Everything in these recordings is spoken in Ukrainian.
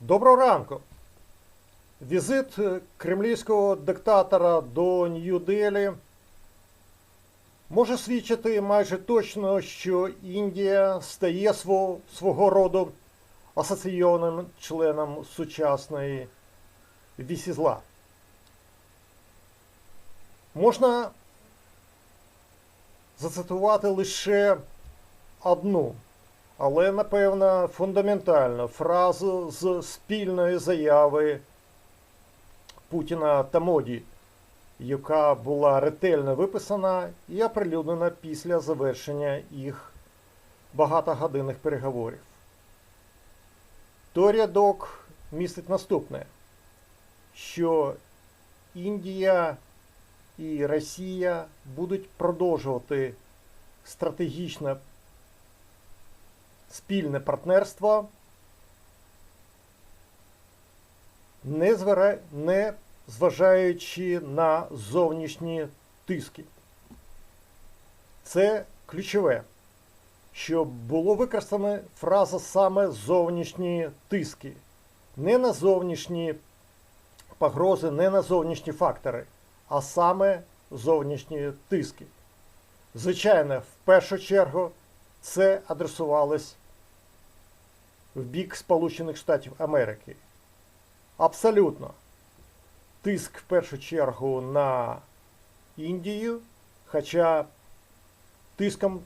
Доброго ранку. Візит е, кремлівського диктатора до Нью-Делі може свідчити майже точно, що Індія стає свого, роду асоційованим членом сучасної вісі зла. Можна зацитувати лише одну але напевно фундаментальну фразу з спільної заяви Путіна та Моді, яка була ретельно виписана і оприлюднена після завершення їх багатогодинних переговорів. Той рядок містить наступне, що Індія і Росія будуть продовжувати стратегічно спільне партнерство, не, звера... не зважаючи на зовнішні тиски. Це ключове, що було використано фраза саме зовнішні тиски, не на зовнішні погрози, не на зовнішні фактори, а саме зовнішні тиски. Звичайно, в першу чергу це адресувалось в бік Сполучених Штатів Америки. Абсолютно. Тиск в першу чергу на Індію, хоча тиском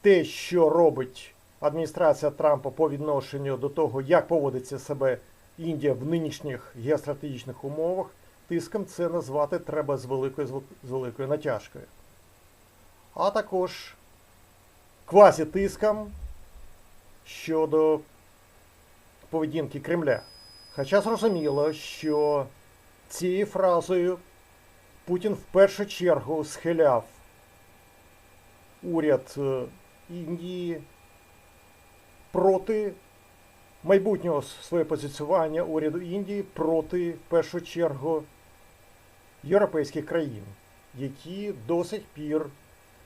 те, що робить адміністрація Трампа по відношенню до того, як поводиться себе Індія в нинішніх геостратегічних умовах, тиском це назвати треба з великою, з великою натяжкою. А також квазітиском щодо поведінки Кремля. Хоча зрозуміло, що цією фразою Путін в першу чергу схиляв уряд е, Індії проти майбутнього своє позиціювання уряду Індії проти в першу чергу європейських країн, які до сих пір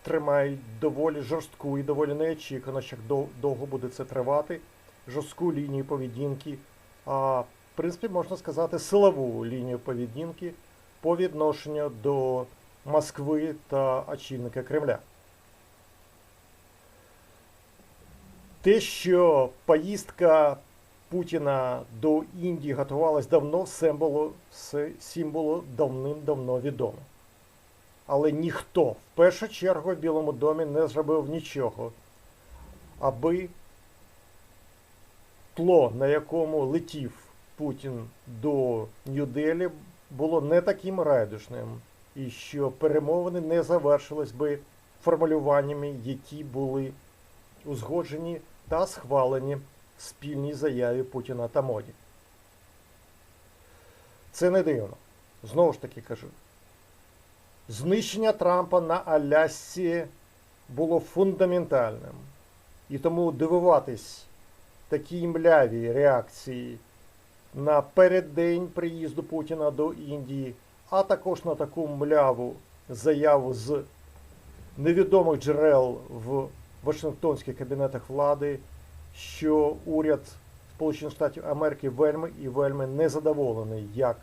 тримають доволі жорстку і доволі неочікувано, що довго буде це тривати, жорстку лінію поведінки, а в принципі можна сказати силову лінію поведінки по відношенню до Москви та очільника Кремля. Те, що поїздка Путіна до Індії готувалась давно, всім було давним-давно відомо. Але ніхто в першу чергу в Білому домі не зробив нічого, аби тло, на якому летів Путін до Нью-Делі, було не таким райдушним, і що перемовини не завершились би формулюваннями, які були узгоджені та схвалені в спільній заяві Путіна та Моді. Це не дивно. Знову ж таки кажу. Знищення Трампа на Алясці було фундаментальним. І тому дивуватись такій млявій реакції на переддень приїзду Путіна до Індії, а також на таку мляву заяву з невідомих джерел в Вашингтонських кабінетах влади, що уряд Сполучених Штатів Америки вельми і вельми незадоволений, як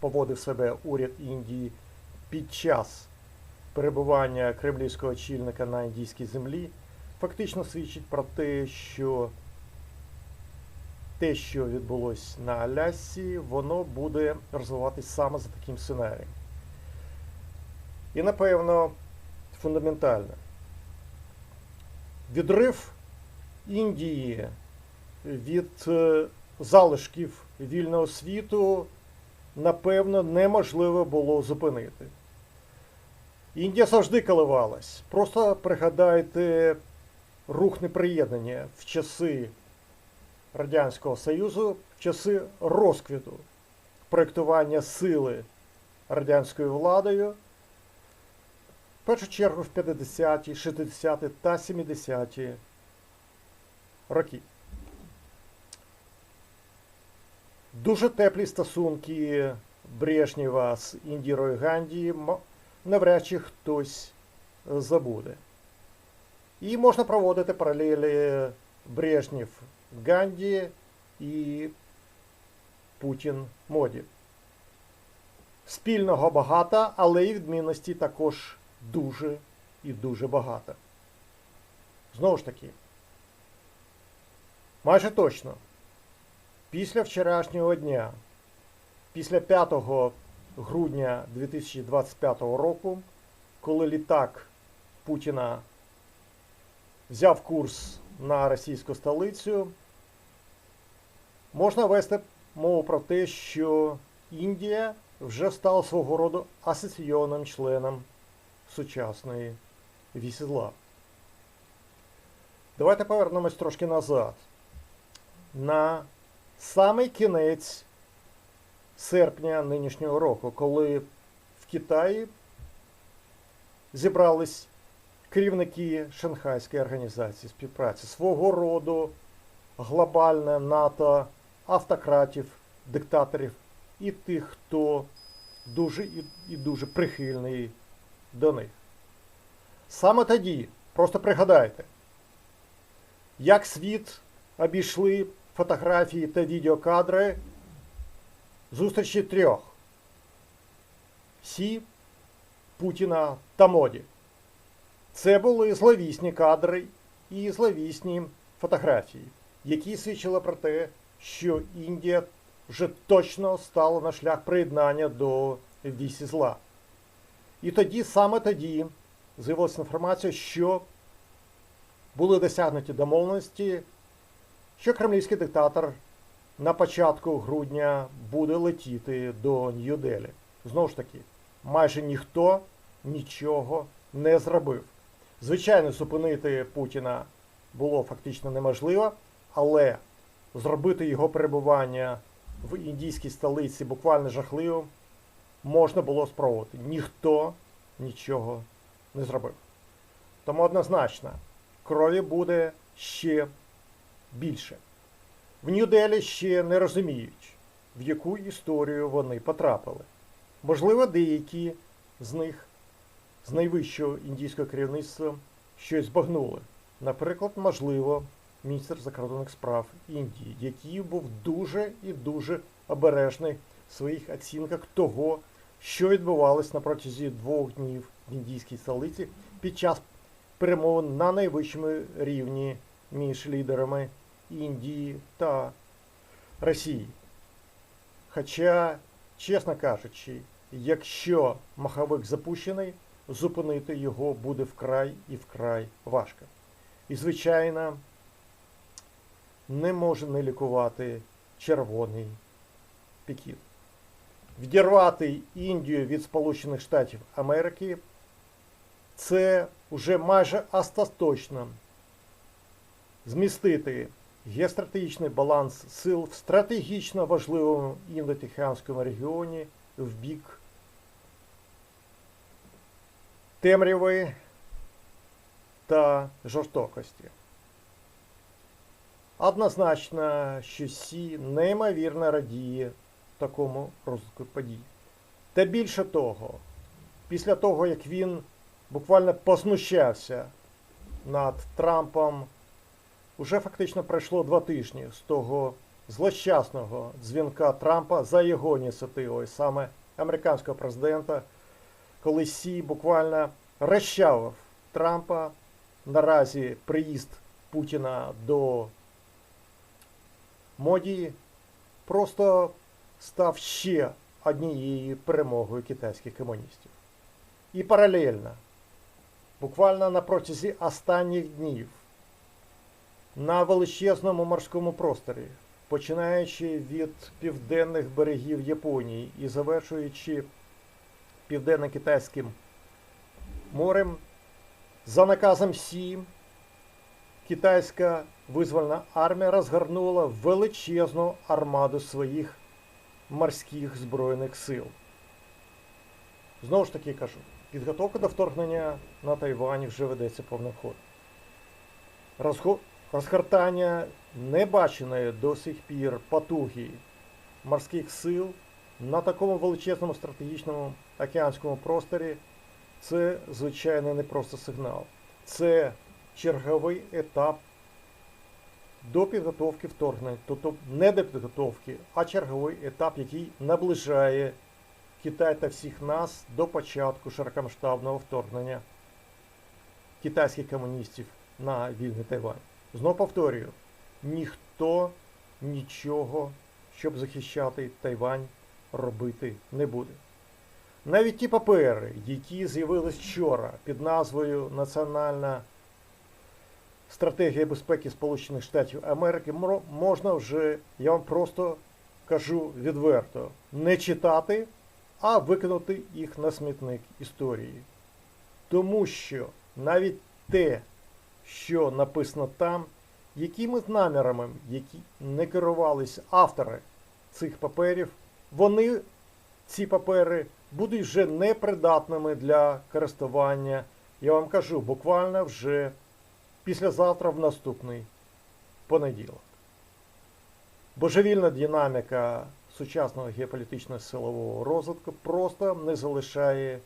поводив себе уряд Індії під час перебування кремлівського очільника на індійській землі, фактично свідчить про те, що те, що відбулось на Алясці, воно буде розвиватись саме за таким сценарієм. І, напевно, фундаментально. Відрив Індії від е, залишків вільного світу, напевно, неможливо було зупинити. Індія завжди коливалась. Просто пригадайте рух неприєднання в часи Радянського Союзу, в часи розквіту проєктування сили радянською владою. В першу чергу в 50-ті, 60-ті та 70-ті роки. Дуже теплі стосунки Брежнєва з Індірою Ганді навряд чи хтось забуде. І можна проводити паралелі Брежнєв Ганді і Путін моді. Спільного багато, але і відмінності також дуже і дуже багато. Знову ж таки, майже точно, після вчорашнього дня, після 5 грудня 2025 року, коли літак Путіна взяв курс на російську столицю, можна вести мову про те, що Індія вже стала свого роду асоційованим членом сучасної вісі зла. Давайте повернемось трошки назад. На самий кінець серпня нинішнього року, коли в Китаї зібрались керівники Шанхайської організації співпраці, свого роду глобальне НАТО автократів, диктаторів і тих, хто дуже і, дуже прихильний до них. Саме тоді, просто пригадайте, як світ обійшли фотографії та відеокадри зустрічі трьох Сі, Путіна та Моді. Це були зловісні кадри і зловісні фотографії, які свідчили про те, що Індія вже точно стала на шлях приєднання до вісі зла. І тоді, саме тоді, з'явилася інформація, що були досягнуті домовленості, що кремлівський диктатор на початку грудня буде летіти до Нью-Делі. Знову ж таки, майже ніхто нічого не зробив. Звичайно, зупинити Путіна було фактично неможливо, але зробити його перебування в індійській столиці буквально жахливим можна було спробувати. Ніхто нічого не зробив. Тому однозначно, крові буде ще більше. В Нью-Делі ще не розуміють, в яку історію вони потрапили. Можливо, деякі з них з найвищого індійського керівництва щось збагнули. Наприклад, можливо, міністр закордонних справ Індії, який був дуже і дуже обережний в своїх оцінках того, що відбувалось на протязі двох днів в індійській столиці під час перемовин на найвищому рівні між лідерами Індії та Росії. Хоча, чесно кажучи, якщо маховик запущений, зупинити його буде вкрай і вкрай важко. І, звичайно, не може не лікувати червоний пікіт. Відірвати Індію від Сполучених Штатів Америки це вже майже остаточно змістити геостратегічний баланс сил в стратегічно важливому індотихіанському регіоні в бік темряви та жорстокості. Однозначно, що Сі неймовірно радіє такому розвитку подій. Та більше того, після того, як він буквально познущався над Трампом, уже фактично пройшло два тижні з того злощасного дзвінка Трампа за його ініціативою, саме американського президента, коли Сі буквально розчавив Трампа. Наразі приїзд Путіна до Модії просто став ще однією перемогою китайських комуністів. І паралельно, буквально на протязі останніх днів, на величезному морському просторі, починаючи від південних берегів Японії і завершуючи південно-китайським морем, за наказом Сі, китайська визвольна армія розгорнула величезну армаду своїх морських збройних сил. Знову ж таки кажу, підготовка до вторгнення на Тайвань вже ведеться повним ходом. Розгортання небаченої до сих пір потуги морських сил на такому величезному стратегічному океанському просторі це, звичайно, не просто сигнал. Це черговий етап до підготовки вторгнення, тобто не до підготовки, а черговий етап, який наближає Китай та всіх нас до початку широкомасштабного вторгнення китайських комуністів на вільний Тайвань. Знову повторюю, ніхто нічого, щоб захищати Тайвань, робити не буде. Навіть ті папери, які з'явились вчора під назвою Національна стратегія безпеки Сполучених Штатів Америки, можна вже, я вам просто кажу відверто, не читати, а викинути їх на смітник історії. Тому що навіть те, що написано там, якими намірами, які не керувались автори цих паперів, вони, ці папери, будуть вже непридатними для користування. Я вам кажу, буквально вже післязавтра в наступний понеділок. Божевільна динаміка сучасного геополітичного силового розвитку просто не залишає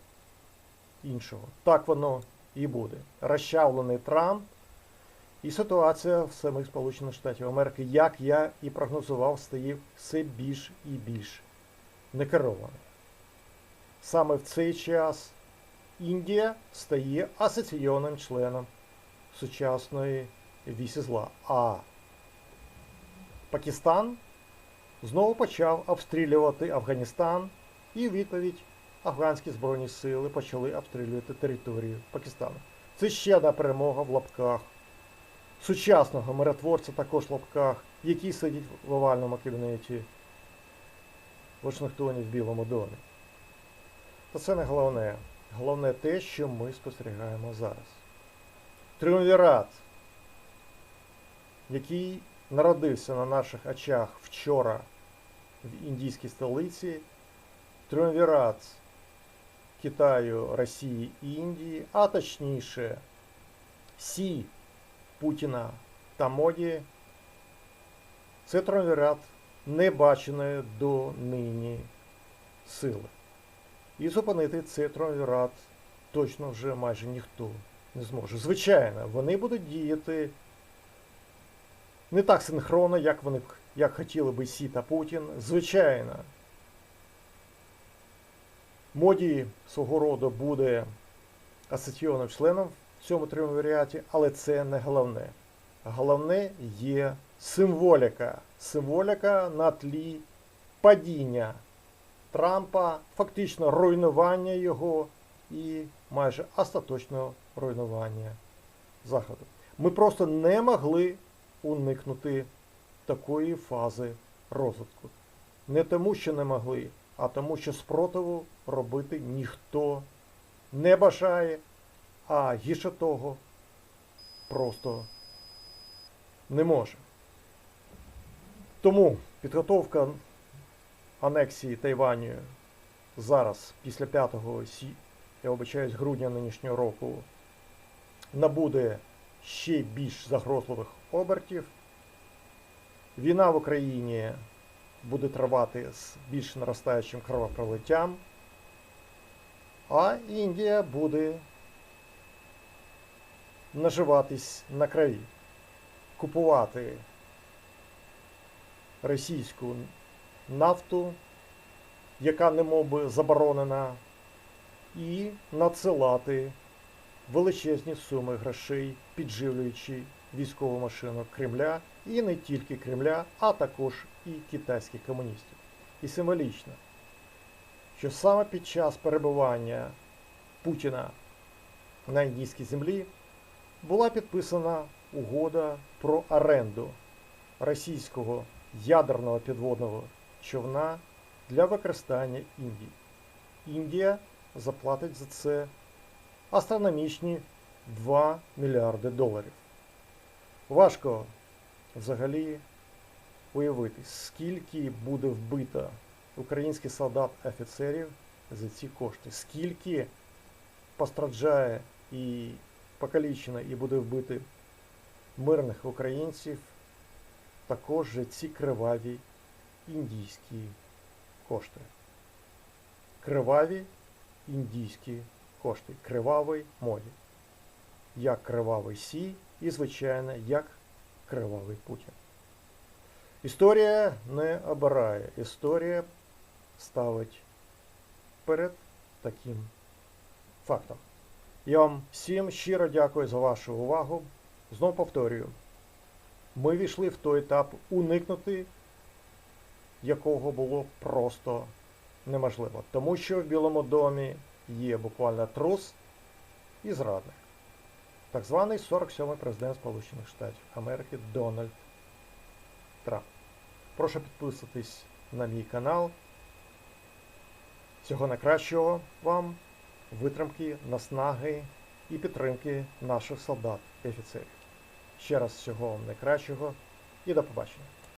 іншого. Так воно і буде. Розчавлений Трамп і ситуація в самих Сполучених Штатів Америки, як я і прогнозував, стає все більш і більш некерованою. Саме в цей час Індія стає асоційованим членом сучасної вісі зла. А Пакистан знову почав обстрілювати Афганістан, і відповідь афганські збройні сили почали обстрілювати територію Пакистану. Це ще одна перемога в лапках сучасного миротворця, також в лапках, який сидить в овальному кабінеті в Вашингтоні в Білому домі. Та це не головне. Головне те, що ми спостерігаємо зараз. Тріумвірат, який народився на наших очах вчора в індійській столиці, тріумвірат Китаю, Росії і Індії, а точніше Сі Путіна та Моді, це тріумвірат небаченої до нині сили. І зупинити цей тріумвірат точно вже майже ніхто не зможе. Звичайно, вони будуть діяти не так синхронно, як вони як хотіли би Сі та Путін. Звичайно, Моді свого роду буде асоційованим членом в цьому тріумвіріаті, але це не головне. Головне є символіка. Символіка на тлі падіння Трампа, фактично руйнування його і майже остаточного руйнування Заходу. Ми просто не могли уникнути такої фази розвитку. Не тому, що не могли, а тому, що спротиву робити ніхто не бажає, а гірше того просто не може. Тому підготовка анексії Тайваню зараз, після 5 сі, я вибачаюсь, грудня нинішнього року, набуде ще більш загрозливих обертів. Війна в Україні буде тривати з більш наростаючим кровопролиттям, а Індія буде наживатись на крові, купувати російську нафту, яка немов би заборонена, і надсилати величезні суми грошей, підживлюючи військову машину Кремля, і не тільки Кремля, а також і китайських комуністів. І символічно, що саме під час перебування Путіна на індійській землі була підписана угода про оренду російського ядерного підводного човна для використання Індії. Індія заплатить за це астрономічні 2 мільярди доларів. Важко взагалі уявити, скільки буде вбито українських солдат офіцерів за ці кошти, скільки постраждає і покалічено і буде вбити мирних українців, також за ці криваві індійські кошти. Криваві індійські кошти, кривавий моді. Як кривавий сі і, звичайно, як кривавий Путін. Історія не обирає, історія ставить перед таким фактом. Я вам всім щиро дякую за вашу увагу. Знову повторюю, ми війшли в той етап, уникнути якого було просто неможливо. Тому що в Білому домі є буквально трус і зрадник. Так званий 47-й президент Сполучених Штатів Америки Дональд Трамп. Прошу підписатись на мій канал. Всього найкращого вам, витримки, наснаги і підтримки наших солдат і офіцерів. Ще раз всього вам найкращого і до побачення.